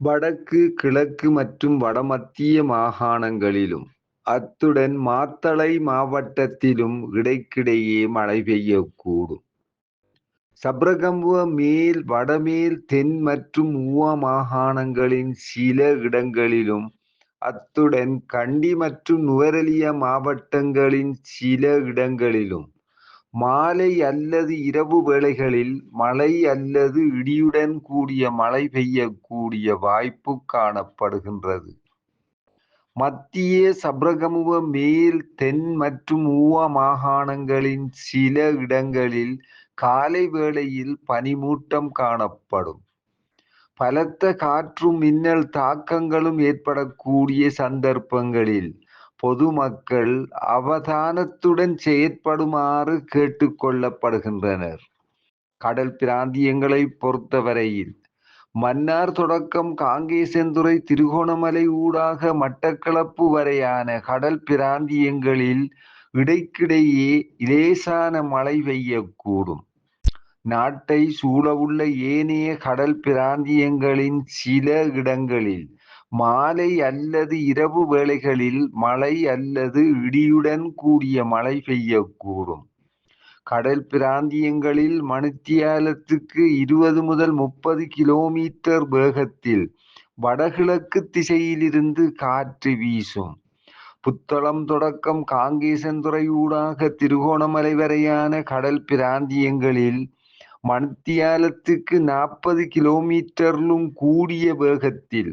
வடக்கு, கிழக்கு மற்றும் வடமத்திய மாகாணங்களிலும், அத்துடன் மாத்தளை மாவட்டத்திலும் இடைக்கிடையே மழை பெய்யக்கூடும். சப்ரகம்புவ மேல், வடமேல், தென் மற்றும் ஊவா மாகாணங்களின் சில இடங்களிலும், அத்துடன் கண்டி மற்றும் நுவரெலியா மாவட்டங்களின் சில இடங்களிலும் மாலை அல்லது இரவு வேளைகளில் மழை அல்லது இடியுடன் கூடிய மழை பெய்யக்கூடிய வாய்ப்பு காணப்படுகின்றது. மத்திய சப்ரகமுவ மேல், தென் மற்றும் ஊவா மாகாணங்களின் சில இடங்களில் காலை வேளையில் பனிமூட்டம் காணப்படும். பலத்த காற்றும் மின்னல் தாக்கங்களும் ஏற்படக்கூடிய சந்தர்ப்பங்களில் பொதுமக்கள் அவதானத்துடன் செயற்படுமாறு கேட்டுக்கொள்ளப்படுகின்றனர் கடல் பிராந்தியங்களை பொறுத்தவரையில் மன்னார் தொடக்கம் காங்கேசன்துறை திருகோணமலை ஊடாக மட்டக்களப்பு வரையான கடல் பிராந்தியங்களில் இடைக்கிடையே இலேசான மழை பெய்யக்கூடும். நாட்டை சூழவுள்ள ஏனைய கடல் பிராந்தியங்களின் சில இடங்களில் மாலை அல்லது இரவு வேளைகளில் மழை அல்லது இடியுடன் கூடிய மழை பெய்யக்கூடும். கடல் பிராந்தியங்களில் மணித்தியாலத்துக்கு இருபது முதல் முப்பது கிலோமீட்டர் வேகத்தில் வடகிழக்கு திசையிலிருந்து காற்று வீசும். புத்தளம் தொடக்கம் காங்கேசன்துறை ஊடாக திருகோணமலை வரையான கடல் பிராந்தியங்களில் மணித்தியாலத்துக்கு நாற்பது கிலோமீ.லும் கூடிய வேகத்தில்